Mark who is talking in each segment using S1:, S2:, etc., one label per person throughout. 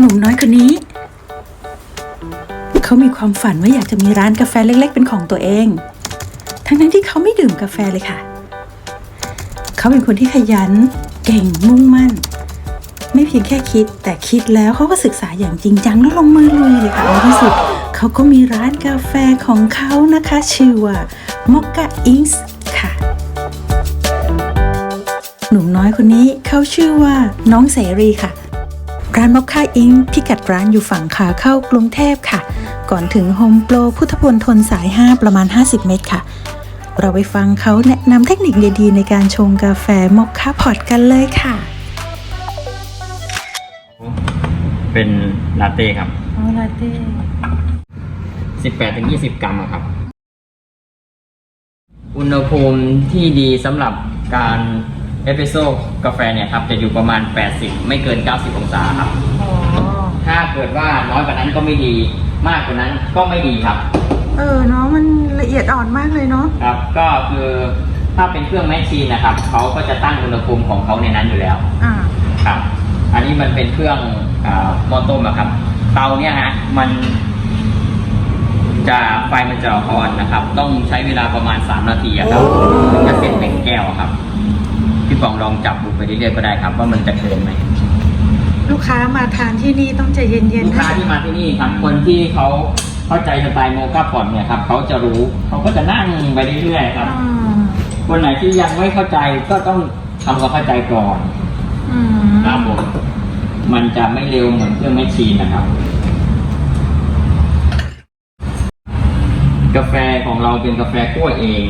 S1: หนุ่มน้อยคนนี้ เขามีความฝันว่าอยากจะมีร้านกาแฟเล็ก ๆ เป็นของตัวเอง ทั้งนั้นที่เขาไม่ดื่มกาแฟเลยค่ะ เขาเป็นคนที่ขยัน เก่งมุ่งมั่น ไม่เพียงแค่คิด แต่คิดแล้วเขาก็ศึกษาอย่างจริงจังแล้วลงมือลุยเลยค่ะในที่สุดเขาก็มีร้านกาแฟของเขานะคะ ชื่อว่า Mocha Inc ค่ะ หนุ่มน้อยคนนี้เขาชื่อว่าน้องเสรีค่ะ ร้านมอคค่าอิงพิกัดร้านอยู่ฝั่งขาเข้ากรุงเทพค่ะ ก่อนถึงโฮมโปรพุทธพลทนสาย 5 ประมาณ 50 เมตรค่ะ เราไปฟังเขาแนะนำเทคนิคดีๆ ในการชงกาแฟมอคค่าพอตกันเลยค่ะ
S2: เป็นลาเต้ครับ
S1: อ๋อลาเต้
S2: 18ถึง20 กรัมอะครับ อุณหภูมิที่ดีสำหรับการเอสเปรสโซ่กาแฟเนี่ยครับจะอยู่ประมาณ 80 ไม่เกิน 90 องศาครับ
S1: อ๋อ
S2: ถ้าเกิดว่าน้อยกว่านั้นก็ไม่ดี มากกว่านั้นก็ไม่ดีครับ
S1: เออเนาะมันละเอียดอ่อนมากเลยเนาะ
S2: ครับ ก็คือถ้าเป็นเครื่องแมชชีนนะครับเขาก็จะตั้งอุณหภูมิของเขาในนั้นอยู่แล้ว
S1: อ่า
S2: ครับ อันนี้มันเป็นเครื่องอาหม้อต้มอะครับ เตาเนี่ยฮะมันจะไฟมันจะอ่อนนะครับ ต้องใช้เวลาประมาณ 3 นาทีอะครับถึงจะเสร็จหนึ่งแก้วอะครับ พี่ปองลองจับดูไปเรื่อยๆก็ได้ครับ ว่ามันจะเกินไหม
S1: ลูกค้ามาทานที่นี่ต้องใจเย็น
S2: ลูก
S1: ๆ
S2: ค้าที่มาที่นี่ครับ คนที่เขาเข้าใจสไตล์โมกาพอดเนี่ยครับเขาจะรู้เขาก็จะนั่งไปเรื่อยๆครับ
S1: อ่า
S2: คนไหนที่ยังไม่เข้าใจก็ต้องทำความเข้าใจก่อน
S1: อืม
S2: ครับผมมันจะไม่เร็วเหมือนเครื่องแมชชีนนะครับ กาแฟของเราเป็นกาแฟคั่วเอง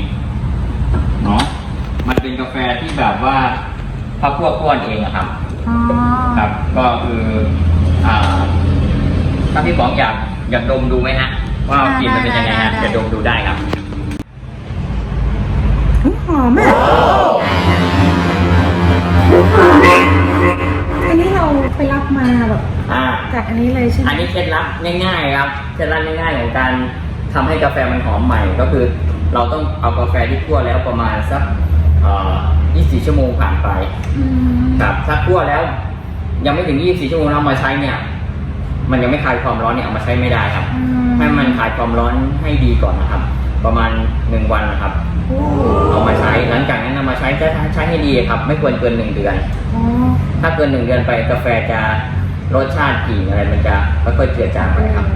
S2: เนาะ มันเป็นกาแฟที่แบบว่าถ้าคั่วคั่วเองอะครับ
S1: อ๋อ
S2: ครับ ก็คืออ่าถ้าพี่ป๋องอยากอยากดมดูไหมฮะ ว่ากลิ่นมันเป็นยังไงฮะจะดมดูได้ครับ
S1: อุ๊ยหอมอะอันนี้เราไปรับมาแบบ
S2: อ่า
S1: จากอันนี้เลยใช่ไหม
S2: อันนี้เคล็ดลับง่ายๆครับ เคล็ดลับง่ายๆของการทำให้กาแฟมันหอมใหม่ก็คือ เราต้องเอากาแฟที่คั่วแล้วประมาณสักเอ่อ 24 ชั่วโมงผ่านไป
S1: อืม
S2: ครับถ้าคั่วแล้ว ยังไม่ถึง 24 ชั่วโมงเรามาใช้เนี่ย มันยังไม่คลายความร้อนเนี่ยเอามาใช้ไม่ได้ครับ
S1: อืม
S2: ให้มันคลายความร้อนให้ดีก่อนนะครับ ประมาณ 1 วันนะครับ
S1: โอ้
S2: เอามาใช้หลังจากนั้นนำมาใช้จะใช้ให้ดีครับ ไม่ควรเกิน1เดือน
S1: อ๋อ
S2: ถ้าเกิน1เดือนไปกาแฟจะรสชาติกลิ่นอะไรมันจะค่อยๆเจือจางไปครับ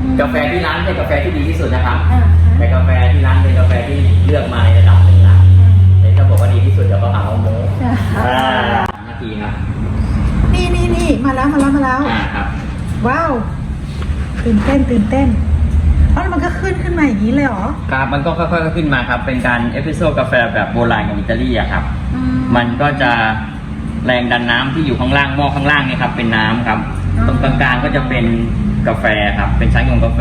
S1: อืม
S2: กาแฟที่ร้านเป็นกาแฟที่ดีที่สุดนะครับ
S1: อ่า
S2: แต่กาแฟที่ร้านเป็นกาแฟที่เลือกมาในระดับหนึ่ง นะแต่ถ้าบอกว่าดีที่สุดเดี๋ยวก็หาว่าโม้
S1: อ่า
S2: อ่านาทีนะ
S1: นี่นี่นี่มาแล้วมาแล้วมาแล้ว
S2: อ่าครับ
S1: ว้าวตื่นเต้นตื่นเต้นอ๋อแล้วมันก็ขึ้นขึ้นมาอย่างนี้เลยเหรอ
S2: ครับมันก็ค่อยๆขึ้นมาครับ เป็นการเอสเปรสโซ่กาแฟแบบโบราณของอิตาลีอะครับ
S1: อื
S2: มันก็จะแรงดันน้ำที่อยู่ข้างล่างหม้อข้างล่างเนี่ยครับ เป็นน้ำครับ ตรงกลางๆก็จะเป็นกาแฟครับ เป็นชั้นของกาแฟ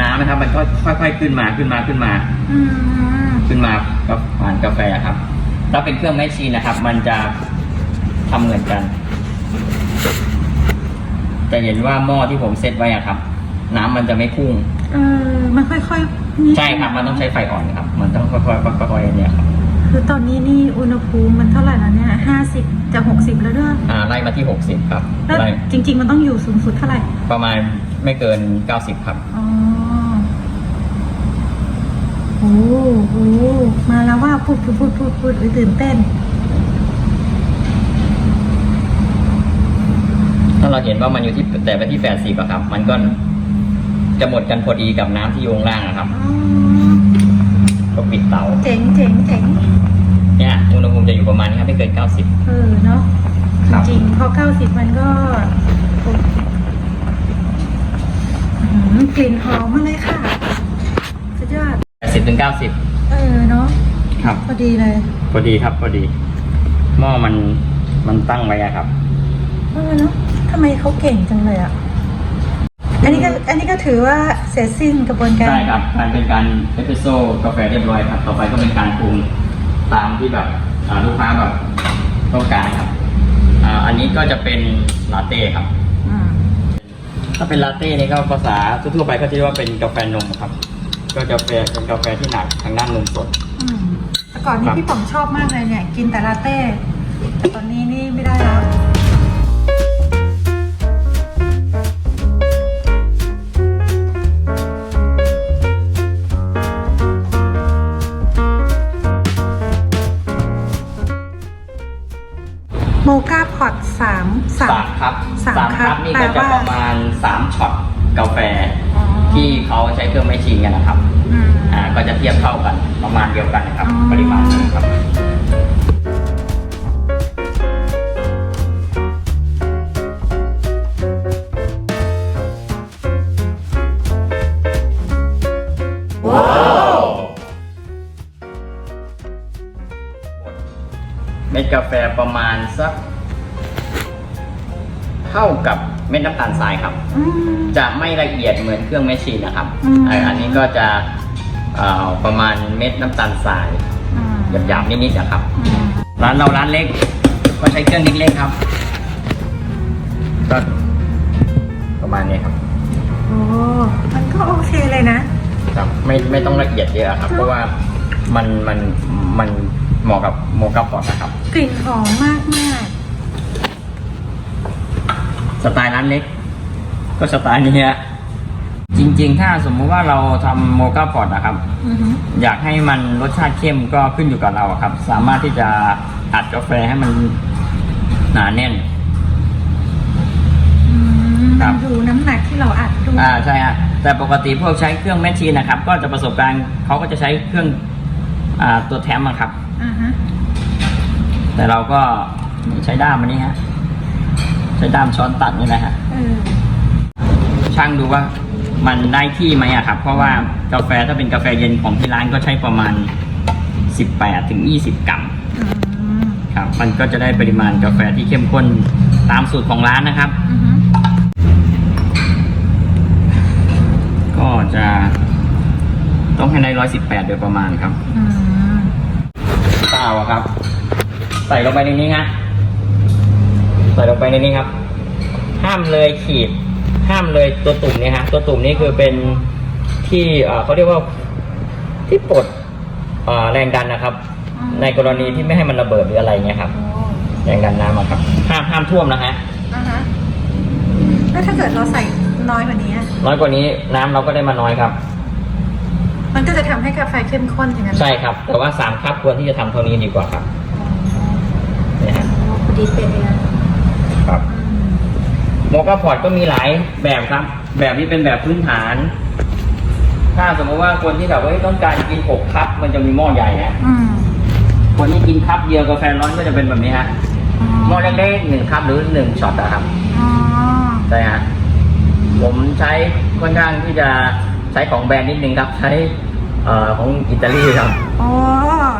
S2: น้ำนะครับ มันก็ค่อยๆขึ้นมาขึ้นมาขึ้นมา
S1: อืม
S2: ขึ้นมากับผ่านกาแฟครับ ถ้าเป็นเครื่องแมชชีนนะครับ มันจะทำเหมือนกัน จะเห็นว่าหม้อที่ผมเซตไว้อะครับ น้ำมันจะไม่พุ่ง
S1: เออมันค่อยๆนี่
S2: ใช่ครับ มันต้องใช้ไฟอ่อนครับ มันต้องค่อยๆค่อยๆเนี่ยครับ
S1: คือตอนนี้นี่อุณหภูมิมันเท่าไหร่แล้วเนี่ยห้าสิบจะหกสิบแล้วด้วย
S2: อ่าไล่มาที่60ครับ
S1: แล้ว
S2: ไล่
S1: จริง ๆ มันต้องอยู่สูงสุดเท่าไหร่
S2: ประมาณไม่เกิน90ครับ
S1: อ๋อโอ้โหมาแล้วว่าพูดพูดพูดพูดพูดตื่นเต้น
S2: ถ้าเราเห็นว่ามันอยู่ที่แต่ไปที่80อะครับ มันก็จะหมดกันพอดีกับน้ำที่อยู่ข้างล่างอะครับ ก็ปิดเตา
S1: เจ๋งเจ๋งเจ๋ง
S2: เนี่ยอุณหภูมิจะอยู่ประมาณนี้ครับไม่เกิน90
S1: เออเนาะจริงๆพอเก้าสิบมันก็กลิ่นหอมมาเลยค่ะ สุดยอด
S2: 80ถึง90
S1: เออเนาะ
S2: ครับ
S1: พอดีเลย
S2: พอดีครับพอดี หม้อมันมันตั้งไว้อะครับ
S1: เออเนาะทำไมเขาเก่งจังเลยอะ อันนี้ก็อันนี้ก็ถือว่าเสร็จสิ้นกระบวนการ
S2: ใช่ครับการเป็นการเอสเปรสโซ่กาแฟเรียบร้อยครับ ต่อไปก็เป็นการปรุงตามที่แบบอ่าลูกค้าแบบต้องการครับอ่าอันนี้ก็จะเป็นลาเต้ครับ
S1: อืม
S2: ถ้าเป็นลาเต้นี่ก็ภาษาทั่วๆไปก็จะเรียกว่าเป็นกาแฟนมครับ ก็จะเป็นกาแฟที่หนักทางด้านนมสด
S1: แต่ก่อนนี้พี่ป๋องชอบมากเลยเนี่ย กินแต่ลาเต้ แต่ตอนนี้นี่ไม่ได้แล้ว โมกาพอดสาม
S2: สาสาม
S1: ค
S2: รั
S1: บ
S2: สา
S1: มครับนี่
S2: ก็จะประมาณสามช็อตกาแฟ ที่เขาใช้เครื่องไม่ชินกันนะครับ
S1: อืม
S2: อ่าก็จะเทียบเท่ากันประมาณเดียวกันนะครับ
S1: อ๋อ
S2: ปริมาณนี้ครับ เม็ดกาแฟประมาณสัก เท่ากับ เม็ดน้ำตาลทรายครับ
S1: อืม
S2: จะไม่ละเอียดเหมือนเครื่องแมชชีนนะครับ
S1: อืม
S2: เอ่ออันนี้ก็จะเอ่อประมาณเม็ดน้ำตาลทราย
S1: อืม
S2: หยาบๆนิดๆนะครับ
S1: อืม
S2: ร้านเราร้านเล็ก ก็ใช้เครื่องเล็กๆครับก็ประมาณนี้ครับ
S1: โอ้มันก็โอเคเลยนะ
S2: ครับ ไม่ไม่ต้องละเอียดเยอะครับ เพราะว่ามันมันมันเหมาะกับโมกาพอตนะครับ
S1: กลิ่นหอมมากมาก
S2: สไตล์ร้านเล็ก ก็สไตล์นี้ฮะจริง ๆ ถ้าสมมุติว่าเราทำโมกาพอตนะครับ
S1: อือหือ
S2: อยากให้มันรสชาติเข้มก็ขึ้นอยู่กับเราอะครับ สามารถที่จะอัดกาแฟให้มันหนาแน่น
S1: อืม
S2: ครั
S1: มั
S2: บ
S1: นดูน้ำหนักที่เราอัดด้วย
S2: อ่าใช่ฮะแต่ปกติพวกใช้เครื่องแมชชีนนะครับ ก็จะประสบการณ์เขาก็จะใช้เครื่องอ่าตัวแถมอะครับ
S1: อ่าฮะ
S2: แต่เราก็ใช้ด้ามอันนี้ฮะใช้ ด้ามช้อนตัดนี่แหละฮะ
S1: เออ
S2: ช่างดูว่ามันได้ที่ไหมอะครับ เพราะว่ากาแฟถ้าเป็นกาแฟเย็นของที่ร้านก็ใช้ประมาณ 18ถึง20 กรัม
S1: อืม
S2: ครับ มันก็จะได้ปริมาณกาแฟที่เข้มข้นตามสูตรของร้านนะครับ
S1: อือหือ
S2: ก็จะต้องให้ได้ร้อยสิบแปดโดยประมาณครับ
S1: อืม
S2: เปล่าอะครับ ใส่ลงไปในนี้ฮะ ใส่ลงไปในนี้ครับ ห้ามเลยขีด ห้ามเลยตัวตุ่มเนี่ยฮะตัวตุ่มนี่คือเป็นที่เอ่อเขาเรียกว่าที่ปลดเอ่อแรงดันนะครับ ในกรณีที่ไม่ให้มันระเบิดหรืออะไรเงี้ยครับ
S1: โอ้
S2: แรงดันน้ำอะครับ ห้ามห้ามท่วมนะฮะ
S1: อ่าฮะแล้วถ้าเกิดเราใส่น้อยกว่านี้อะ
S2: น้อยกว่านี้น้ำเราก็ได้มาน้อยครับ
S1: มันก็จะทำให้กาแฟเข้มข้นอย่างนั้น
S2: ใช่ครับ แต่ว่าสามคัพควรที่จะทำเท่านี้ดีกว่าครับเนี่ยฮะ
S1: โอ้พอดีเป็นเลยนะ ครับอืม
S2: โมกาพอร์ตก็มีหลายแบบครับ แบบนี้เป็นแบบพื้นฐาน ถ้าสมมติว่าคนที่แบบว่าเฮ้ยต้องการกินหกคัพมันจะมีหม้อใหญ่ฮะ
S1: อืม
S2: คนที่กินคัพเดียวกาแฟร้อนก็จะเป็นแบบนี้ฮะหม้อเล็กๆหนึ่งคัพหรือหนึ่งช็อตอะครับ
S1: อ๋อ
S2: ใช่ฮะผมใช้ค่อนข้างที่จะใช้ของแบรนด์นิดนึงครับ ใช้เอ่อของอิตาลีครับ
S1: โอ้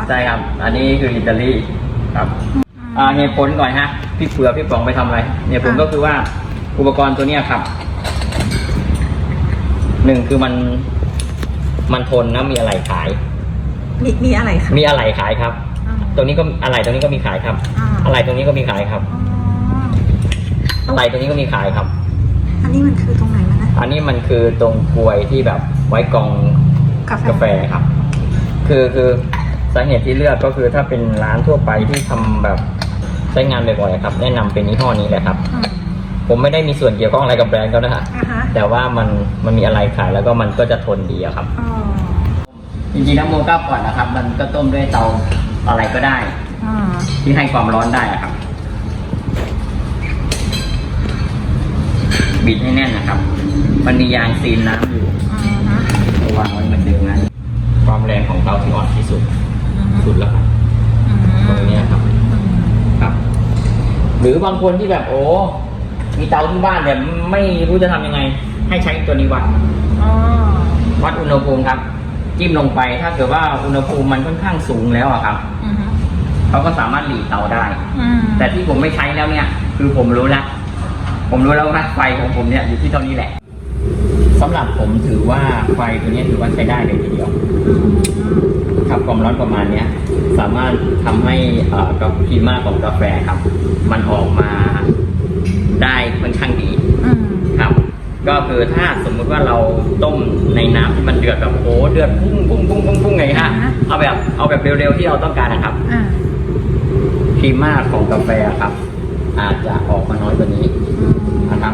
S2: ใช่ครับ อันนี้คืออิตาลีครับ อ่าเหตุผลก่อนฮะพี่เผือพี่ป๋องไปทำอะไรเหตุผลก็คือว่าอุปกรณ์ตัวเนี้ยครับหนึ่งคือมันมันทนนะมีอะไรขาย
S1: มีมีอะไรคะ
S2: มีอะไรขายครับ
S1: อ๋อ
S2: ตรงนี้ก็อะไรตรงนี้ก็มีขายครับ
S1: อ่า
S2: อะไรตรงนี้ก็มีขายครับ
S1: อ๋อ
S2: อะไรตรงนี้ก็มีขายครับ
S1: อันนี้มันคือตรงไหนมันนะ
S2: อันนี้มันคือตรงกลวยที่แบบไว้กรอง
S1: กาแฟ
S2: กาแฟครับ คือคือสาเหตุที่เลือกก็คือถ้าเป็นร้านทั่วไปที่ทำแบบ ใช้งานบ่อยๆครับ แนะนำเป็นยี่ห้อนี้แหละครับ
S1: อืม
S2: ผมไม่ได้มีส่วนเกี่ยวข้องอะไรกับแบรนด์เขานะฮะ
S1: อ่าฮะ
S2: แต่ว่ามันมันมีอะไรขายแล้วก็มันก็จะทนดีอะครับ
S1: อ๋อ
S2: จริงๆแล้วโมก้าพอดนะครับ มันก็ต้มด้วยเตาอะไรก็ได้
S1: อ่า
S2: ที่ให้ความร้อนได้อะครับ บิดให้แน่นนะครับ มันมียางซีนน้ำอยู่
S1: อ่าฮะ
S2: วางไว้เหมือนเดิมนะความแรงของเตาที่อ่อนที่สุด สุดแล้วครับ
S1: อืม
S2: ตรงเนี้ยครับ
S1: อืม
S2: ครับ หรือบางคนที่แบบโอ้ มีเตาที่บ้านแต่ไม่รู้จะทำยังไง ให้ใช้ตัวนี้วัด
S1: อ๋อ
S2: วัดอุณหภูมิครับ จิ้มลงไปถ้าเกิดว่าอุณหภูมิมันค่อนข้างสูงแล้วอะครับ
S1: อืม
S2: เขาก็สามารถหลีเตาได้
S1: อืม
S2: แต่ที่ผมไม่ใช้แล้วเนี่ย คือผมรู้แล้วผมรู้แล้วว่าไฟของผมเนี่ยอยู่ที่เท่านี้แหละสำหรับผมถือว่าไฟตัวเนี้ยถือว่าใช้ได้เลยทีเดียว ครับความร้อนประมาณเนี้ยสามารถทำให้เอ่อกับพีมาของกาแฟครับ มันออกมาได้ค่อนข้างดี
S1: อืม
S2: ครับ ก็คือถ้าสมมุติว่าเราต้มในน้ำที่มันเดือดแบบโอ้เดือดพุ่งพุ่งพุ่งพุ่งพุ่งไงฮะเอาแบบเอาแบบเร็วๆที่เราต้องการนะครับ
S1: อ่า
S2: พีมาของกาแฟครับ อาจจะออกมาน้อยกว่านี้
S1: อืม
S2: นะครับ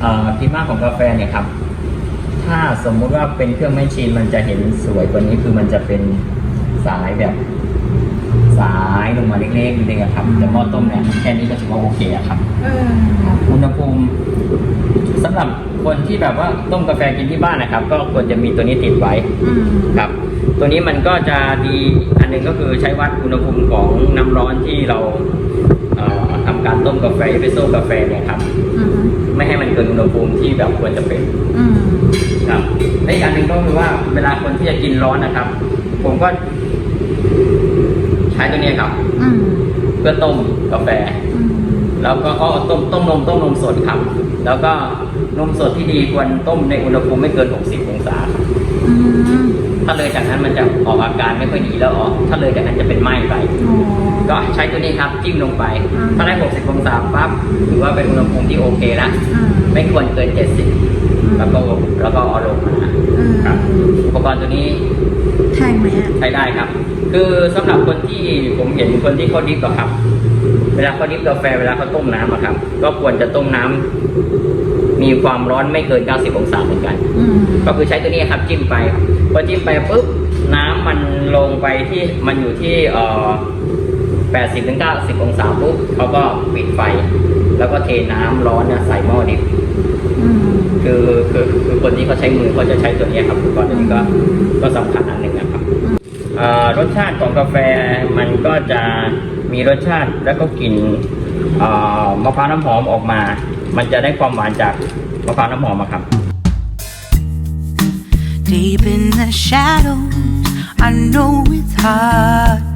S2: เอ่อพีมาของกาแฟเนี่ยครับ ถ้าสมมุติว่าเป็นเครื่องแมชชีนมันจะเห็นสวยกว่านี้คือมันจะเป็นสายแบบ สายลงมาเล็กๆนิดนึงอะครับแต่หม้อต้มเนี่ยแค่นี้ก็ถือว่าโอเคอะครับ
S1: เออ
S2: อุณหภูมิสำหรับคนที่แบบว่าต้มกาแฟกินที่บ้านนะครับ ก็ควรจะมีตัวนี้ติดไว้
S1: อืม
S2: ครับ ตัวนี้มันก็จะดีอันหนึงก็คือใช้วัดอุณหภูมิของน้ำร้อนที่เราเอ่อทำการต้มกาแฟเอสเปรสโซ่กาแฟ เกินอุณหภูมิที่แบบควรจะเป็น
S1: อืม
S2: ครับและอีกอันหนึ่งก็คือว่าเวลาคนที่จะกินร้อนนะครับ ผมก็ ใช้ตัวนี้ครับ
S1: อืม
S2: เพื่อต้มกาแฟ
S1: อืม
S2: แล้วก็อ๋อต้มต้มนมต้มนมสดครับ แล้วก็นมสดที่ดีควรต้มในอุณหภูมิไม่เกิน 60 องศาครับ
S1: อืม
S2: ถ้าเลยจากนั้นมันจะออกอาการไม่ค่อยดีแล้วออก ถ้าเลยจากนั้นจะเป็นไหม้ไป
S1: อ๋อ
S2: ก็ใช้ตัวนี้ครับจิ้มลงไป
S1: อืม
S2: ถ้าได้ 60 องศาปั๊บถือว่าเป็นอุณหภูมิที่โอเคแล้ว
S1: อืม
S2: ไม่ควรเกิน 70 แล้วก็แล้วก็เอาลงมา
S1: อืม
S2: ครับอุปกรณ์ตัวนี้
S1: แพงไหมอะ
S2: ใช้ได้ครับ คือสำหรับคนที่ผมเห็นคนที่เขาดิฟอะครับ เวลาเขาดิฟกาแฟเวลาเขาต้มน้ำอะครับ ก็ควรจะต้มน้ำมีความร้อนไม่เกิน 90 องศาเหมือนกัน
S1: อืม
S2: ก็คือใช้ตัวนี้ครับจิ้มไป พอจิ้มไปปุ๊บน้ำมันลงไปที่มันอยู่ที่เอ่อ 80ถึง90 องศาปุ๊บเขาก็ปิดไฟ แล้วก็เทน้ำร้อนเนี่ยใส่หม้อดิบ
S1: อืม
S2: คือคือคือคนที่เขาใช้มือเขาจะใช้ตัวนี้ครับอุปกรณ์ตัวนี้ก็ก็สำคัญอันหนึ่งนะครับเอ่อรสชาติของกาแฟมันก็จะมีรสชาติแล้วก็กลิ่นเอ่อมะพร้าวน้ำหอมออกมา มันจะได้ความหวานจากมะพร้าวน้ำหอมอะครับ
S3: Deep in the shadows, I know it's hard to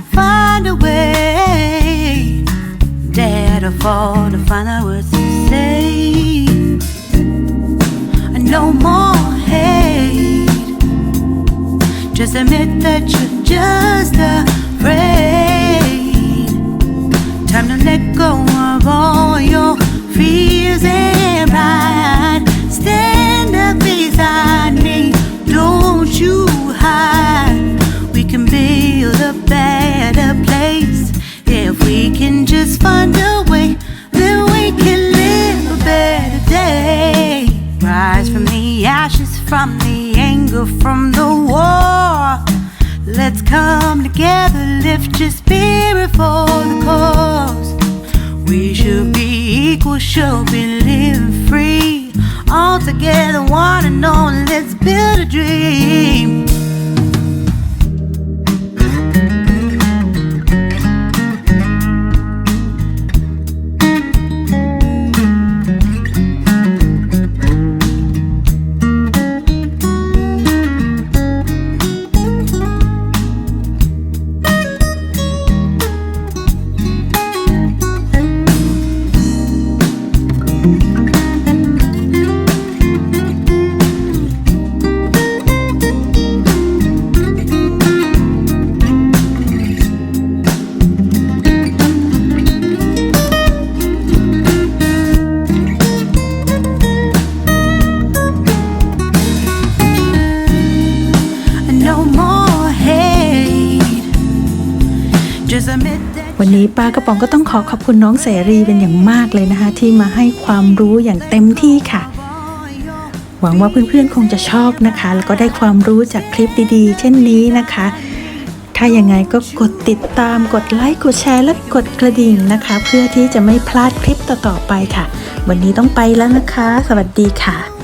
S3: find a way. Dare to fall to find out what to say. No more hate. Just admit that you're just afraid. Time to let go of all if we can just find a way. Then we can live a better day. Rise from the ashes, from the anger, from the war. Let's come together, lift your spirit for the cause. We should be equal, should be living free. All together, one and all, let's build a dream.
S1: ป้ากระป๋องก็ต้องขอขอบคุณน้องเสรีเป็นอย่างมากเลยนะคะ ที่มาให้ความรู้อย่างเต็มที่ค่ะ หวังว่าเพื่อนๆคงจะชอบนะคะ แล้วก็ได้ความรู้จากคลิปดีๆ เช่นนี้นะคะ ถ้าอยังไงก็กดติดตามกดไลค์กดแชร์และกดกระดิ่งนะคะ เพื่อที่จะไม่พลาดคลิปต่อๆไปค่ะ วันนี้ต้องไปแล้วนะคะ สวัสดีค่ะ